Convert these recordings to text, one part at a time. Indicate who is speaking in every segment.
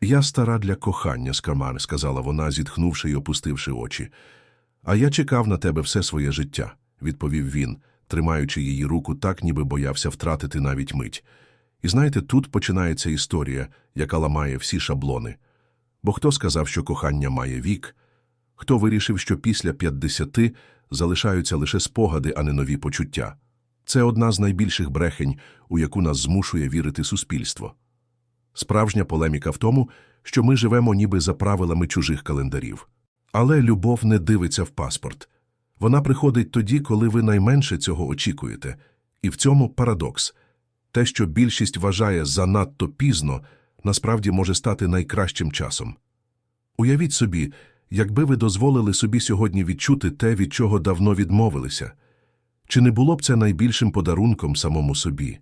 Speaker 1: Я стара для кохання, скамар, сказала вона, зітхнувши й опустивши очі. А я чекав на тебе все своє життя, відповів він, тримаючи її руку так, ніби боявся втратити навіть мить. І знаєте, тут починається історія, яка ламає всі шаблони. Бо хто сказав, що кохання має вік? Хто вирішив, що після 50 залишаються лише спогади, а не нові почуття? Це одна з найбільших брехень, у яку нас змушує вірити суспільство. Справжня полеміка в тому, що ми живемо ніби за правилами чужих календарів. Але любов не дивиться в паспорт. Вона приходить тоді, коли ви найменше цього очікуєте. І в цьому парадокс. Те, що більшість вважає занадто пізно, насправді може стати найкращим часом. Уявіть собі, якби ви дозволили собі сьогодні відчути те, від чого давно відмовилися. Чи не було б це найбільшим подарунком самому собі?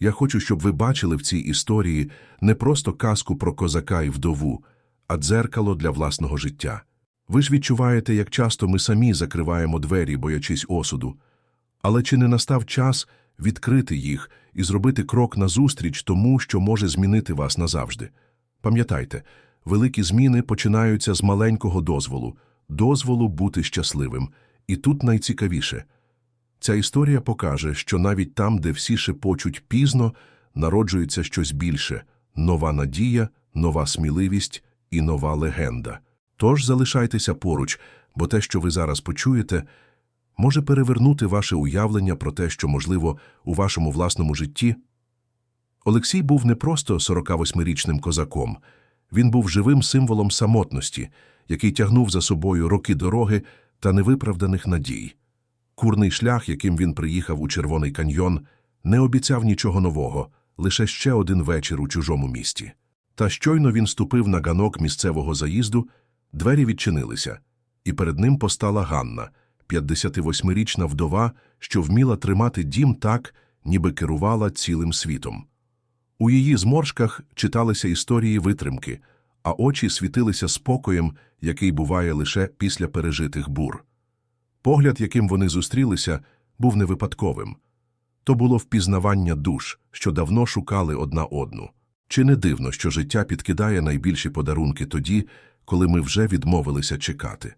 Speaker 1: Я хочу, щоб ви бачили в цій історії не просто казку про козака і вдову, а дзеркало для власного життя. Ви ж відчуваєте, як часто ми самі закриваємо двері, боячись осуду. Але чи не настав час відкрити їх і зробити крок назустріч тому, що може змінити вас назавжди? Пам'ятайте, великі зміни починаються з маленького дозволу, дозволу бути щасливим. І тут найцікавіше – Ця історія покаже, що навіть там, де всі шепочуть пізно, народжується щось більше нова надія, нова сміливість і нова легенда. Тож залишайтеся поруч, бо те, що ви зараз почуєте, може перевернути ваше уявлення про те, що можливо у вашому власному житті. Олексій був не просто 48-річним козаком, він був живим символом самотності, який тягнув за собою роки дороги та невиправданих надій. Курний шлях, яким він приїхав у Червоний каньйон, не обіцяв нічого нового, лише ще один вечір у чужому місті. Та щойно він ступив на ганок місцевого заїзду, двері відчинилися, і перед ним постала Ганна, 58-річна вдова, що вміла тримати дім так, ніби керувала цілим світом. У її зморшках читалися історії витримки, а очі світилися спокоєм, який буває лише після пережитих бур. Погляд, яким вони зустрілися, був не випадковим. То було впізнавання душ, що давно шукали одна одну. Чи не дивно, що життя підкидає найбільші подарунки тоді, коли ми вже відмовилися чекати?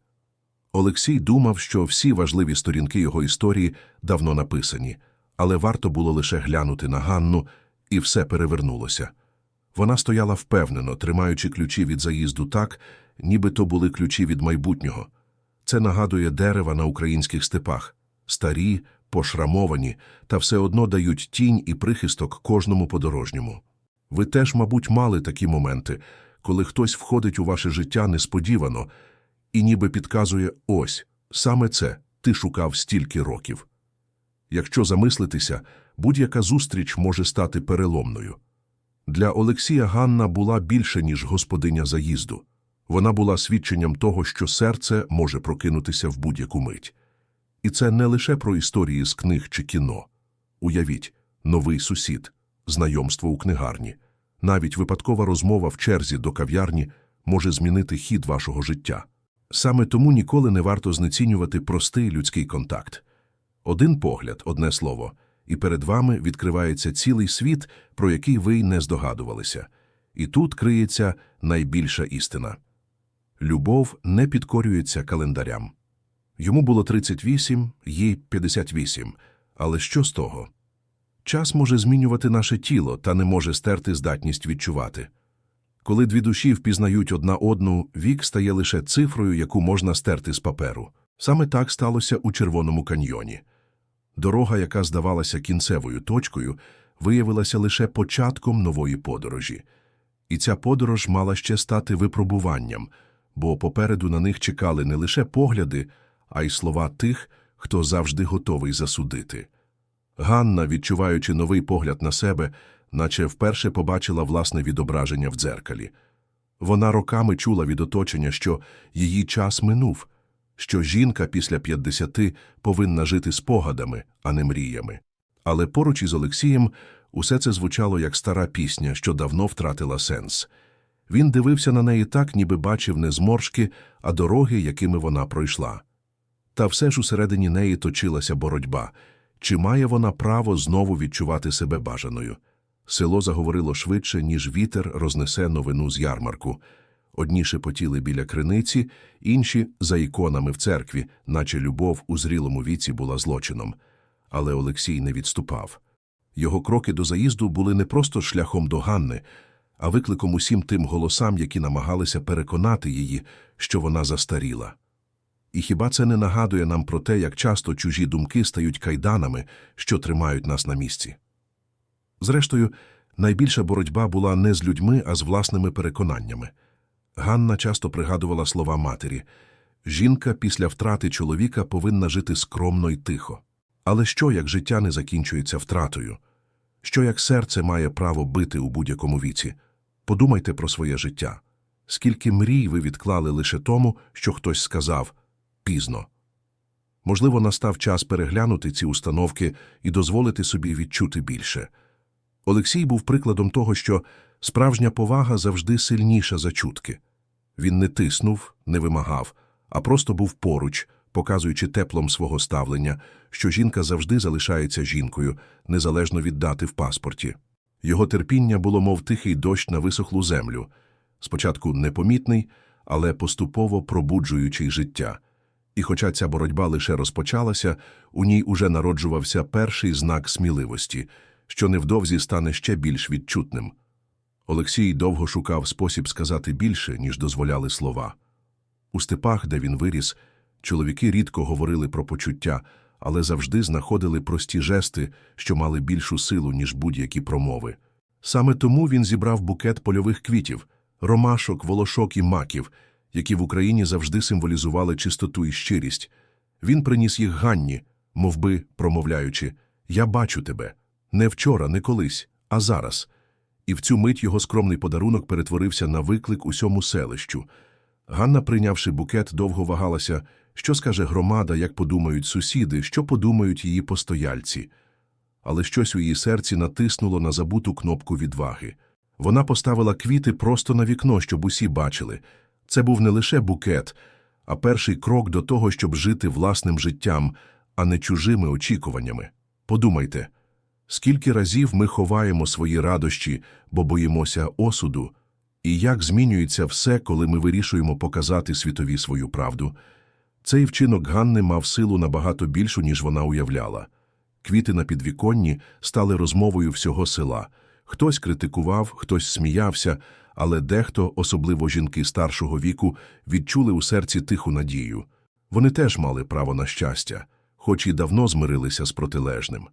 Speaker 1: Олексій думав, що всі важливі сторінки його історії давно написані, але варто було лише глянути на Ганну, і все перевернулося. Вона стояла впевнено, тримаючи ключі від заїзду так, ніби то були ключі від майбутнього. Це нагадує дерева на українських степах старі, пошрамовані, та все одно дають тінь і прихисток кожному подорожньому. Ви теж, мабуть, мали такі моменти, коли хтось входить у ваше життя несподівано і ніби підказує ось саме це ти шукав стільки років. Якщо замислитися, будь-яка зустріч може стати переломною. Для Олексія Ганна була більше, ніж господиня заїзду. Вона була свідченням того, що серце може прокинутися в будь-яку мить. І це не лише про історії з книг чи кіно. Уявіть, новий сусід, знайомство у книгарні, навіть випадкова розмова в черзі до кав'ярні може змінити хід вашого життя. Саме тому ніколи не варто знецінювати простий людський контакт. Один погляд, одне слово, і перед вами відкривається цілий світ, про який ви й не здогадувалися. І тут криється найбільша істина. Любов не підкорюється календарям. Йому було 38, їй 58. Але що з того? Час може змінювати наше тіло та не може стерти здатність відчувати. Коли дві душі впізнають одна одну, вік стає лише цифрою, яку можна стерти з паперу. Саме так сталося у Червоному каньйоні. Дорога, яка здавалася кінцевою точкою, виявилася лише початком нової подорожі. І ця подорож мала ще стати випробуванням – бо попереду на них чекали не лише погляди, а й слова тих, хто завжди готовий засудити. Ганна, відчуваючи новий погляд на себе, наче вперше побачила власне відображення в дзеркалі. Вона роками чула від оточення, що її час минув, що жінка після 50 повинна жити спогадами, а не мріями. Але поруч із Олексієм усе це звучало як стара пісня, що давно втратила сенс. Він дивився на неї так, ніби бачив не зморшки, а дороги, якими вона пройшла. Та все ж усередині неї точилася боротьба чи має вона право знову відчувати себе бажаною. Село заговорило швидше, ніж вітер рознесе новину з ярмарку. Одні шепотіли біля криниці, інші – за іконами в церкві, наче любов у зрілому віці була злочином. Але Олексій не відступав. Його кроки до заїзду були не просто шляхом до Ганни, а викликом усім тим голосам, які намагалися переконати її, що вона застаріла. І хіба це не нагадує нам про те, як часто чужі думки стають кайданами, що тримають нас на місці? Зрештою, найбільша боротьба була не з людьми, а з власними переконаннями. Ганна часто пригадувала слова матері жінка після втрати чоловіка повинна жити скромно й тихо. Але що, як життя не закінчується втратою? Що як серце має право бити у будь-якому віці? Подумайте про своє життя. Скільки мрій ви відклали лише тому, що хтось сказав пізно. Можливо, настав час переглянути ці установки і дозволити собі відчути більше. Олексій був прикладом того, що справжня повага завжди сильніша за чутки. Він не тиснув, не вимагав, а просто був поруч, показуючи теплом свого ставлення, що жінка завжди залишається жінкою, незалежно від дати в паспорті. Його терпіння було мов тихий дощ на висохлу землю, спочатку непомітний, але поступово пробуджуючий життя. І хоча ця боротьба лише розпочалася, у ній уже народжувався перший знак сміливості, що невдовзі стане ще більш відчутним. Олексій довго шукав спосіб сказати більше, ніж дозволяли слова. У степах, де він виріс, чоловіки рідко говорили про почуття, але завжди знаходили прості жести, що мали більшу силу, ніж будь-які промови. Саме тому він зібрав букет польових квітів, ромашок, волошок і маків, які в Україні завжди символізували чистоту і щирість. Він приніс їх Ганні, мовби, промовляючи Я бачу тебе. Не вчора, не колись, а зараз. І в цю мить його скромний подарунок перетворився на виклик усьому селищу. Ганна, прийнявши букет, довго вагалася, що скаже громада, як подумають сусіди, що подумають її постояльці. Але щось у її серці натиснуло на забуту кнопку відваги. Вона поставила квіти просто на вікно, щоб усі бачили. Це був не лише букет, а перший крок до того, щоб жити власним життям, а не чужими очікуваннями. Подумайте, скільки разів ми ховаємо свої радощі, бо боїмося осуду, і як змінюється все, коли ми вирішуємо показати світові свою правду. Цей вчинок Ганни мав силу набагато більшу, ніж вона уявляла. Квіти на підвіконні стали розмовою всього села. Хтось критикував, хтось сміявся, але дехто, особливо жінки старшого віку, відчули у серці тиху надію. Вони теж мали право на щастя, хоч і давно змирилися з протилежним.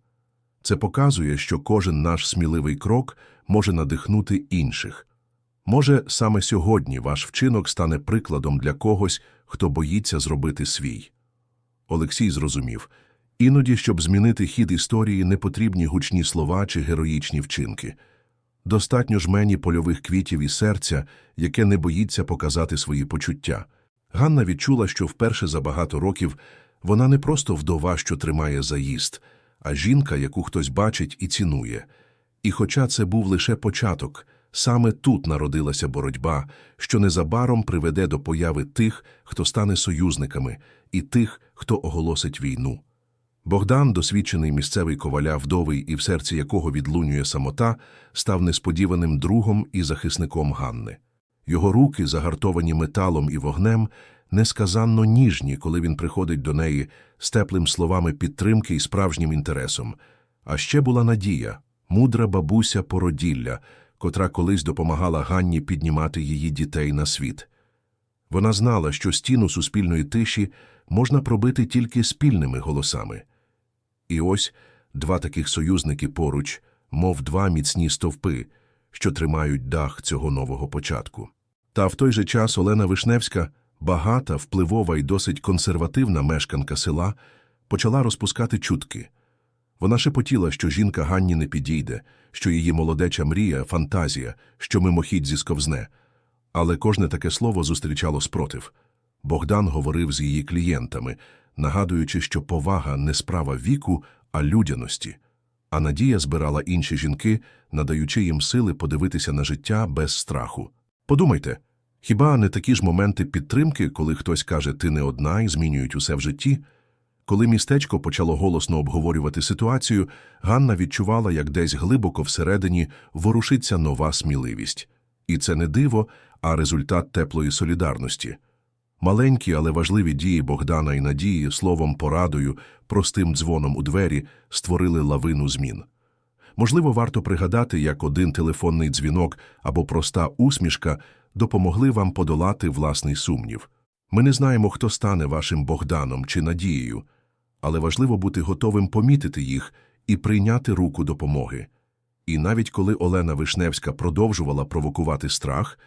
Speaker 1: Це показує, що кожен наш сміливий крок може надихнути інших. Може, саме сьогодні ваш вчинок стане прикладом для когось, хто боїться зробити свій. Олексій зрозумів, іноді, щоб змінити хід історії, не потрібні гучні слова чи героїчні вчинки. Достатньо ж мені польових квітів і серця, яке не боїться показати свої почуття. Ганна відчула, що вперше за багато років вона не просто вдова, що тримає заїзд, а жінка, яку хтось бачить і цінує. І хоча це був лише початок, саме тут народилася боротьба, що незабаром приведе до появи тих, хто стане союзниками, і тих, хто оголосить війну. Богдан, досвідчений місцевий коваля, вдовий і в серці якого відлунює самота, став несподіваним другом і захисником Ганни. Його руки, загартовані металом і вогнем, несказанно ніжні, коли він приходить до неї з теплим словами підтримки і справжнім інтересом. А ще була надія, мудра бабуся породілля, котра колись допомагала Ганні піднімати її дітей на світ. Вона знала, що стіну суспільної тиші можна пробити тільки спільними голосами. І ось два таких союзники поруч, мов два міцні стовпи, що тримають дах цього нового початку. Та в той же час Олена Вишневська, багата, впливова і досить консервативна мешканка села, почала розпускати чутки. Вона шепотіла, що жінка Ганні не підійде, що її молодеча мрія, фантазія, що мимохідь зісковзне. Але кожне таке слово зустрічало спротив. Богдан говорив з її клієнтами, нагадуючи, що повага не справа віку, а людяності. А Надія збирала інші жінки, надаючи їм сили подивитися на життя без страху. Подумайте, хіба не такі ж моменти підтримки, коли хтось каже «ти не одна» і змінюють усе в житті? Коли містечко почало голосно обговорювати ситуацію, Ганна відчувала, як десь глибоко всередині ворушиться нова сміливість. І це не диво, а результат теплої солідарності. Маленькі, але важливі дії Богдана і Надії словом порадою, простим дзвоном у двері створили лавину змін. Можливо, варто пригадати, як один телефонний дзвінок або проста усмішка допомогли вам подолати власний сумнів. Ми не знаємо, хто стане вашим Богданом чи Надією, але важливо бути готовим помітити їх і прийняти руку допомоги. І навіть коли Олена Вишневська продовжувала провокувати страх,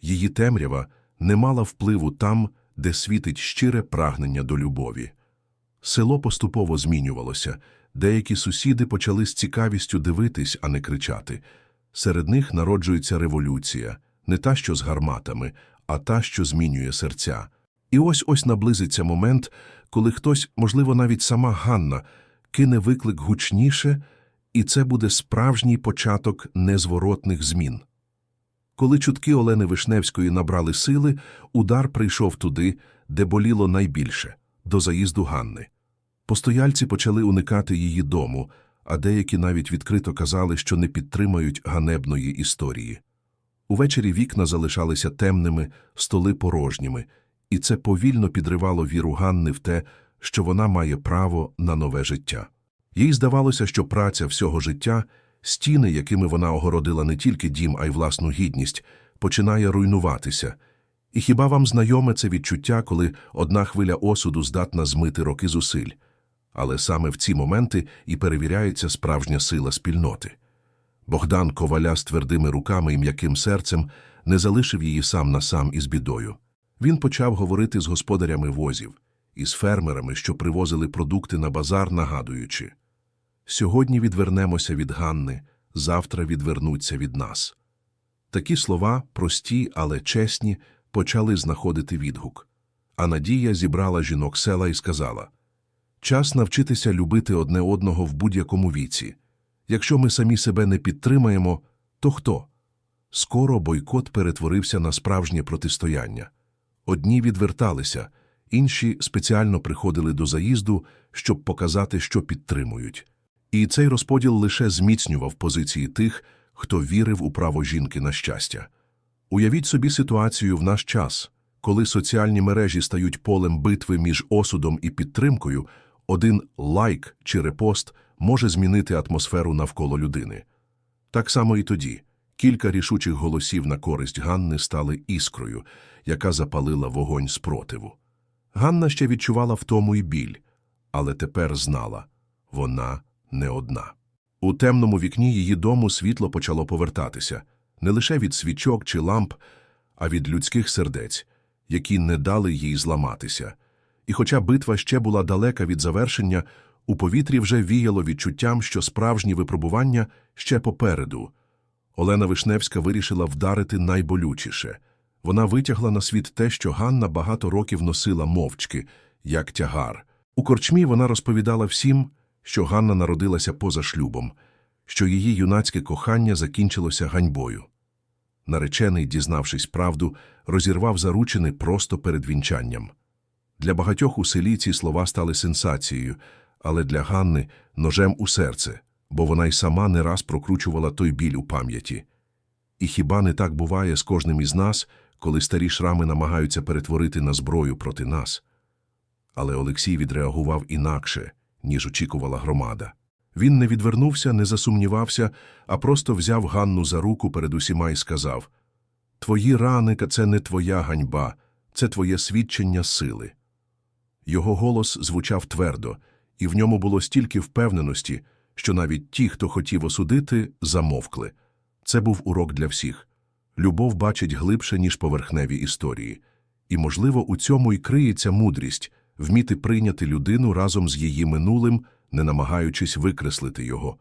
Speaker 1: її темрява не мала впливу там, де світить щире прагнення до любові. Село поступово змінювалося, деякі сусіди почали з цікавістю дивитись, а не кричати. Серед них народжується революція, не та, що з гарматами, а та, що змінює серця. І ось ось наблизиться момент, коли хтось, можливо, навіть сама Ганна, кине виклик гучніше, і це буде справжній початок незворотних змін. Коли чутки Олени Вишневської набрали сили, удар прийшов туди, де боліло найбільше – до заїзду Ганни. Постояльці почали уникати її дому, а деякі навіть відкрито казали, що не підтримають ганебної історії. Увечері вікна залишалися темними, столи порожніми, і це повільно підривало віру Ганни в те, що вона має право на нове життя. Їй здавалося, що праця всього життя, стіни, якими вона огородила не тільки дім, а й власну гідність, починає руйнуватися. І хіба вам знайоме це відчуття, коли одна хвиля осуду здатна змити роки зусиль? Але саме в ці моменти і перевіряється справжня сила спільноти. Богдан Коваля з твердими руками і м'яким серцем не залишив її сам на сам із бідою. Він почав говорити з господарями возів, із фермерами, що привозили продукти на базар, нагадуючи «Сьогодні відвернемося від Ганни, завтра відвернуться від нас». Такі слова, прості, але чесні, почали знаходити відгук. А Надія зібрала жінок села і сказала «Час навчитися любити одне одного в будь-якому віці. Якщо ми самі себе не підтримаємо, то хто? Скоро бойкот перетворився на справжнє протистояння. Одні відверталися, інші спеціально приходили до заїзду, щоб показати, що підтримують. І цей розподіл лише зміцнював позиції тих, хто вірив у право жінки на щастя. Уявіть собі ситуацію в наш час, коли соціальні мережі стають полем битви між осудом і підтримкою, один лайк чи репост може змінити атмосферу навколо людини. Так само і тоді. Кілька рішучих голосів на користь Ганни стали іскрою, яка запалила вогонь спротиву. Ганна ще відчувала втому і біль, але тепер знала – вона не одна. У темному вікні її дому світло почало повертатися не лише від свічок чи ламп, а від людських сердець, які не дали їй зламатися. І хоча битва ще була далека від завершення, у повітрі вже віяло відчуттям, що справжні випробування ще попереду. Олена Вишневська вирішила вдарити найболючіше. Вона витягла на світ те, що Ганна багато років носила мовчки, як тягар. У корчмі вона розповідала всім, що Ганна народилася поза шлюбом, що її юнацьке кохання закінчилося ганьбою. Наречений, дізнавшись правду, розірвав заручини просто перед вінчанням. Для багатьох у селі ці слова стали сенсацією, але для Ганни – ножем у серце, бо вона й сама не раз прокручувала той біль у пам'яті. І хіба не так буває з кожним із нас, коли старі шрами намагаються перетворити на зброю проти нас? Але Олексій відреагував інакше, ніж очікувала громада. Він не відвернувся, не засумнівався, а просто взяв Ганну за руку перед усіма і сказав «Твої рани – це не твоя ганьба, це твоє свідчення сили». Його голос звучав твердо, і в ньому було стільки впевненості, що навіть ті, хто хотів осудити, замовкли. Це був урок для всіх. Любов бачить глибше, ніж поверхневі історії. І, можливо, у цьому й криється мудрість – вміти прийняти людину разом з її минулим, не намагаючись викреслити його.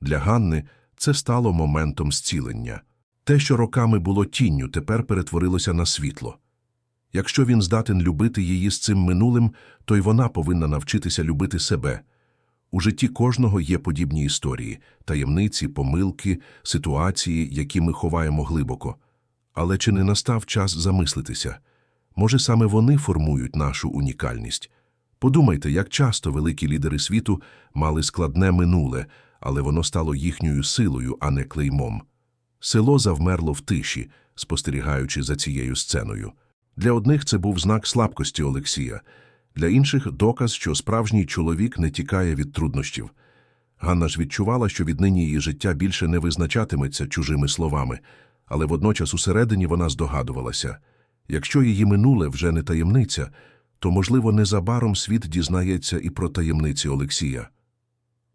Speaker 1: Для Ганни це стало моментом зцілення. Те, що роками було тінню, тепер перетворилося на світло. Якщо він здатен любити її з цим минулим, то й вона повинна навчитися любити себе. У житті кожного є подібні історії, таємниці, помилки, ситуації, які ми ховаємо глибоко. Але чи не настав час замислитися? Може, саме вони формують нашу унікальність? Подумайте, як часто великі лідери світу мали складне минуле, але воно стало їхньою силою, а не клеймом. Село завмерло в тиші, спостерігаючи за цією сценою. Для одних це був знак слабкості Олексія, для інших – доказ, що справжній чоловік не тікає від труднощів. Ганна ж відчувала, що віднині її життя більше не визначатиметься чужими словами, але водночас усередині вона здогадувалася – якщо її минуле вже не таємниця, то, можливо, незабаром світ дізнається і про таємниці Олексія.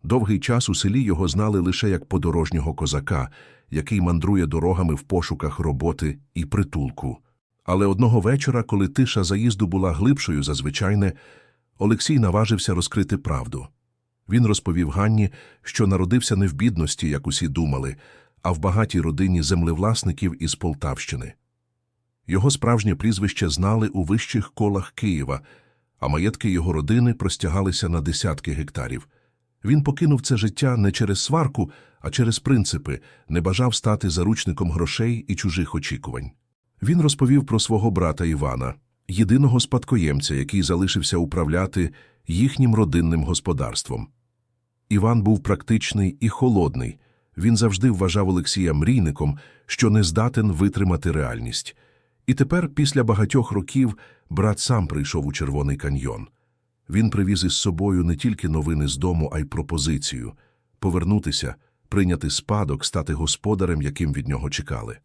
Speaker 1: Довгий час у селі його знали лише як подорожнього козака, який мандрує дорогами в пошуках роботи і притулку. Але одного вечора, коли тиша заїзду була глибшою за звичайне, Олексій наважився розкрити правду. Він розповів Ганні, що народився не в бідності, як усі думали, а в багатій родині землевласників із Полтавщини. Його справжнє прізвище знали у вищих колах Києва, а маєтки його родини простягалися на десятки гектарів. Він покинув це життя не через сварку, а через принципи, не бажав стати заручником грошей і чужих очікувань. Він розповів про свого брата Івана, єдиного спадкоємця, який залишився управляти їхнім родинним господарством. Іван був практичний і холодний. Він завжди вважав Олексія мрійником, що не здатен витримати реальність. І тепер, після багатьох років, брат сам прийшов у Червоний каньйон. Він привіз із собою не тільки новини з дому, а й пропозицію – повернутися, прийняти спадок, стати господарем, яким від нього чекали.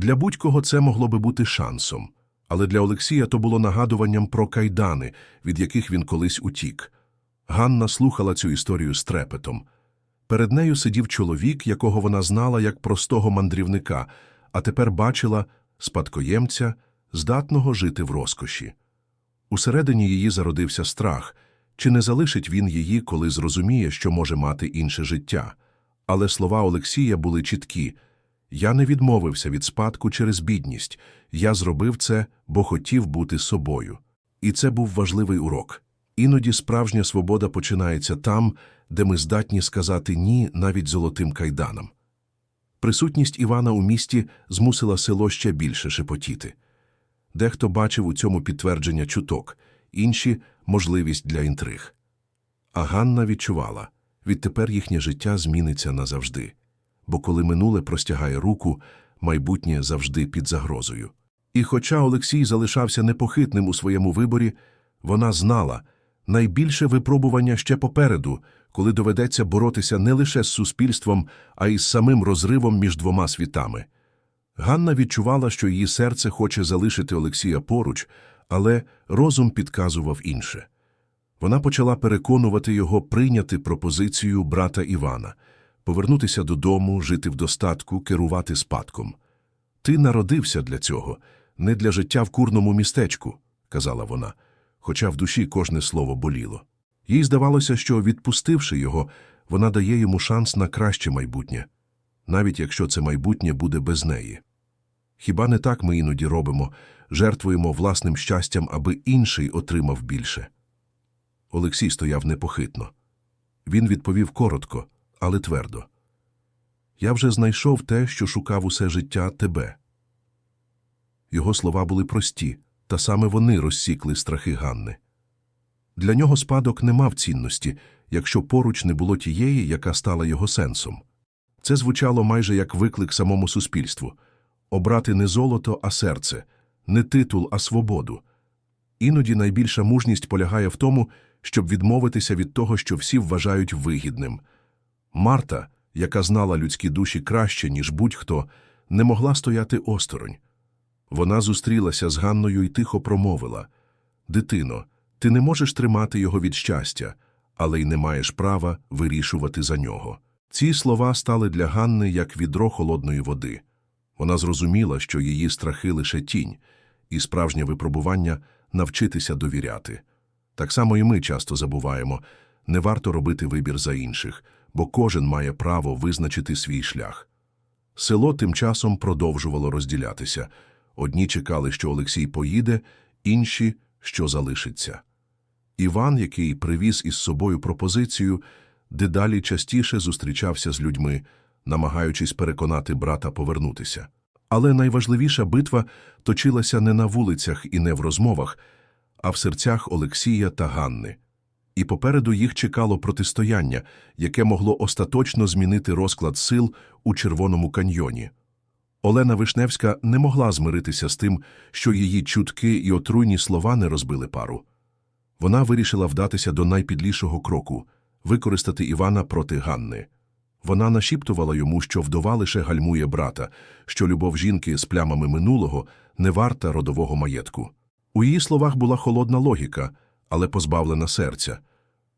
Speaker 1: Для будь-кого це могло би бути шансом, але для Олексія то було нагадуванням про кайдани, від яких він колись утік. Ганна слухала цю історію з трепетом. Перед нею сидів чоловік, якого вона знала як простого мандрівника, а тепер бачила спадкоємця, здатного жити в розкоші. Усередині її зародився страх, чи не залишить він її, коли зрозуміє, що може мати інше життя. Але слова Олексія були чіткі я не відмовився від спадку через бідність, я зробив це, бо хотів бути собою. І це був важливий урок. Іноді справжня свобода починається там, де ми здатні сказати ні навіть золотим кайданам. Присутність Івана у місті змусила село ще більше шепотіти. Дехто бачив у цьому підтвердження чуток, інші можливість для інтриг. А Ганна відчувала відтепер їхнє життя зміниться назавжди, бо коли минуле простягає руку, майбутнє завжди під загрозою. І хоча Олексій залишався непохитним у своєму виборі, вона знала найбільше випробування ще попереду, коли доведеться боротися не лише з суспільством, а й з самим розривом між двома світами. Ганна відчувала, що її серце хоче залишити Олексія поруч, але розум підказував інше. Вона почала переконувати його прийняти пропозицію брата Івана, повернутися додому, жити в достатку, керувати спадком. Ти народився для цього, не для життя в курному містечку, казала вона, хоча в душі кожне слово боліло. Їй здавалося, що, відпустивши його, вона дає йому шанс на краще майбутнє, навіть якщо це майбутнє буде без неї. Хіба не так ми іноді робимо, жертвуємо власним щастям, аби інший отримав більше? Олексій стояв непохитно. Він відповів коротко, але твердо. Я вже знайшов те, що шукав усе життя тебе. Його слова були прості, та саме вони розсікли страхи Ганни. Для нього спадок не мав цінності, якщо поруч не було тієї, яка стала його сенсом. Це звучало майже як виклик самому суспільству обрати не золото, а серце, не титул, а свободу. Іноді найбільша мужність полягає в тому, щоб відмовитися від того, що всі вважають вигідним. Марта, яка знала людські душі краще, ніж будь-хто, не могла стояти осторонь. Вона зустрілася з Ганною і тихо промовила Дитино, ти не можеш тримати його від щастя, але й не маєш права вирішувати за нього. Ці слова стали для Ганни як відро холодної води. Вона зрозуміла, що її страхи лише тінь, і справжнє випробування навчитися довіряти. Так само і ми часто забуваємо не варто робити вибір за інших, бо кожен має право визначити свій шлях. Село тим часом продовжувало розділятися. Одні чекали, що Олексій поїде, інші, що залишиться. Іван, який привіз із собою пропозицію, дедалі частіше зустрічався з людьми, намагаючись переконати брата повернутися. Але найважливіша битва точилася не на вулицях і не в розмовах, а в серцях Олексія та Ганни. І попереду їх чекало протистояння, яке могло остаточно змінити розклад сил у Червоному каньйоні. Олена Вишневська не могла змиритися з тим, що її чутки і отруйні слова не розбили пару. Вона вирішила вдатися до найпідлішого кроку – використати Івана проти Ганни. Вона нашіптувала йому, що вдова лише гальмує брата, що любов жінки з плямами минулого не варта родового маєтку. У її словах була холодна логіка, але позбавлена серця.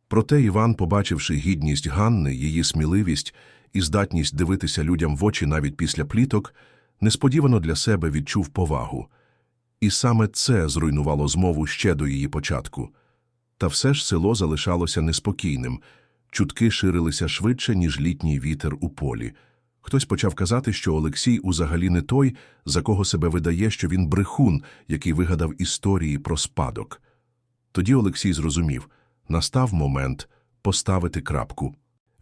Speaker 1: Проте Іван, побачивши гідність Ганни, її сміливість і здатність дивитися людям в очі навіть після пліток, несподівано для себе відчув повагу. І саме це зруйнувало змову ще до її початку. Та все ж село залишалося неспокійним, чутки ширилися швидше, ніж літній вітер у полі. Хтось почав казати, що Олексій узагалі не той, за кого себе видає, що він брехун, який вигадав історії про спадок. Тоді Олексій зрозумів – настав момент поставити крапку.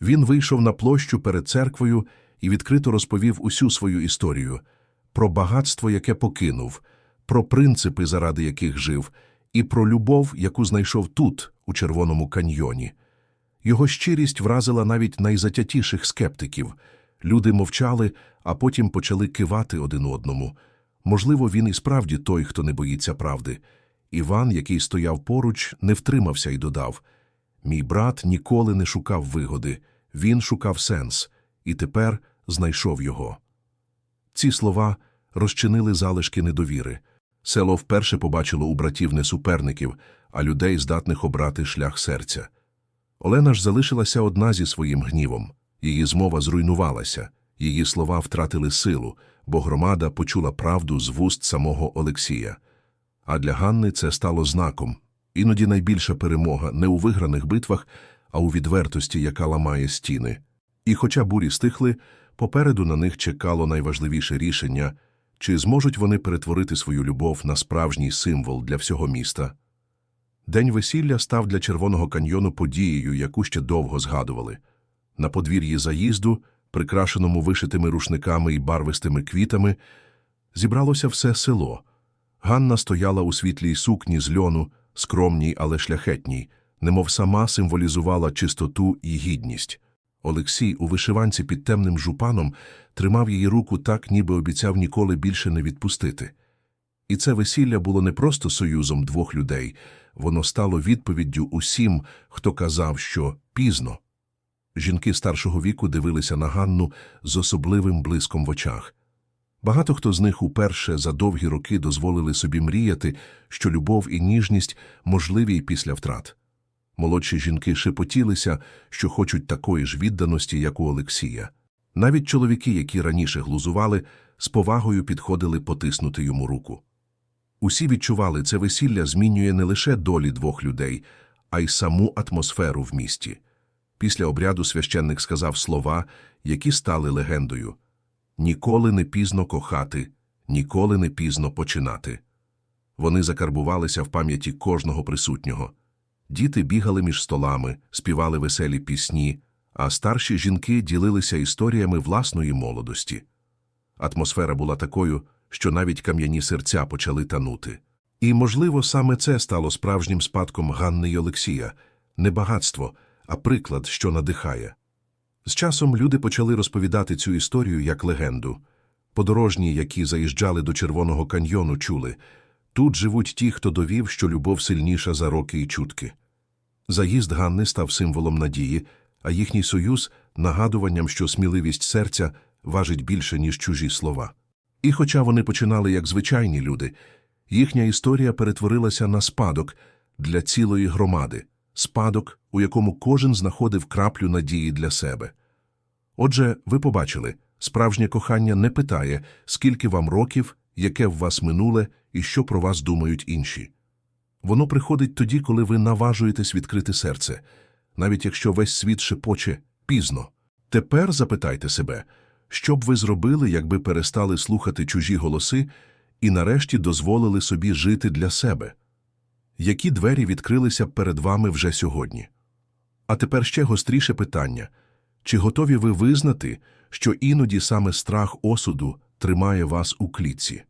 Speaker 1: Він вийшов на площу перед церквою і відкрито розповів усю свою історію про багатство, яке покинув, про принципи, заради яких жив, і про любов, яку знайшов тут, у Червоному каньйоні. Його щирість вразила навіть найзатятіших скептиків. Люди мовчали, а потім почали кивати один одному. Можливо, він і справді той, хто не боїться правди. Іван, який стояв поруч, не втримався і додав Мій брат ніколи не шукав вигоди, він шукав сенс, і тепер знайшов його. Ці слова розчинили залишки недовіри. Село вперше побачило у братів не суперників, а людей, здатних обрати шлях серця. Олена ж залишилася одна зі своїм гнівом. Її змова зруйнувалася, її слова втратили силу, бо громада почула правду з вуст самого Олексія. А для Ганни це стало знаком. Іноді найбільша перемога не у виграних битвах, а у відвертості, яка ламає стіни. І хоча бурі стихли, попереду на них чекало найважливіше рішення – чи зможуть вони перетворити свою любов на справжній символ для всього міста. День весілля став для Червоного каньйону подією, яку ще довго згадували. На подвір'ї заїзду, прикрашеному вишитими рушниками і барвистими квітами, зібралося все село. Ганна стояла у світлій сукні з льону, скромній, але шляхетній, немов сама символізувала чистоту і гідність. Олексій у вишиванці під темним жупаном тримав її руку так, ніби обіцяв ніколи більше не відпустити. І це весілля було не просто союзом двох людей, воно стало відповіддю усім, хто казав, що пізно. Жінки старшого віку дивилися на Ганну з особливим блиском в очах. Багато хто з них уперше за довгі роки дозволили собі мріяти, що любов і ніжність можливі й після втрат. Молодші жінки шепотілися, що хочуть такої ж відданості, як у Олексія. Навіть чоловіки, які раніше глузували, з повагою підходили потиснути йому руку. Усі відчували, це весілля змінює не лише долі двох людей, а й саму атмосферу в місті. Після обряду священник сказав слова, які стали легендою ніколи не пізно кохати, ніколи не пізно починати. Вони закарбувалися в пам'яті кожного присутнього. Діти бігали між столами, співали веселі пісні, а старші жінки ділилися історіями власної молодості. Атмосфера була такою, що навіть кам'яні серця почали танути. І, можливо, саме це стало справжнім спадком Ганни й Олексія не багатство, а приклад, що надихає. З часом люди почали розповідати цю історію як легенду. Подорожні, які заїжджали до Червоного каньйону, чули тут живуть ті, хто довів, що любов сильніша за роки і чутки. Заїзд Ганни став символом надії, а їхній союз нагадуванням, що сміливість серця важить більше, ніж чужі слова. І хоча вони починали як звичайні люди, їхня історія перетворилася на спадок для цілої громади, спадок, у якому кожен знаходив краплю надії для себе. Отже, ви побачили, справжнє кохання не питає, скільки вам років, яке в вас минуле і що про вас думають інші. Воно приходить тоді, коли ви наважуєтесь відкрити серце, навіть якщо весь світ шепоче пізно. Тепер запитайте себе, що б ви зробили, якби перестали слухати чужі голоси і нарешті дозволили собі жити для себе? Які двері відкрилися перед вами вже сьогодні? А тепер ще гостріше питання чи готові ви визнати, що іноді саме страх осуду тримає вас у клітці?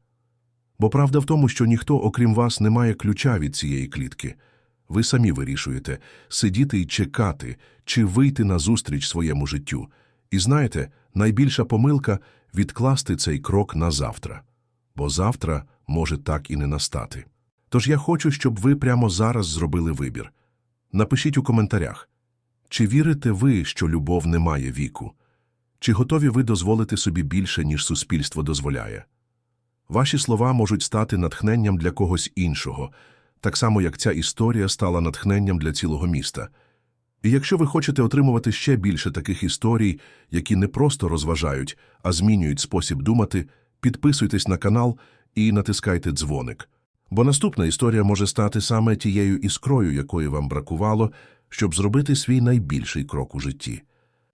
Speaker 1: Бо правда в тому, що ніхто, окрім вас, не має ключа від цієї клітки. Ви самі вирішуєте сидіти і чекати, чи вийти назустріч своєму життю. І знаєте, найбільша помилка відкласти цей крок на завтра. Бо завтра може так і не настати. Тож я хочу, щоб ви прямо зараз зробили вибір. Напишіть у коментарях, чи вірите ви, що любов не має віку? Чи готові ви дозволити собі більше, ніж суспільство дозволяє? Ваші слова можуть стати натхненням для когось іншого, так само як ця історія стала натхненням для цілого міста. І якщо ви хочете отримувати ще більше таких історій, які не просто розважають, а змінюють спосіб думати, підписуйтесь на канал і натискайте дзвоник. Бо наступна історія може стати саме тією іскрою, якої вам бракувало, щоб зробити свій найбільший крок у житті.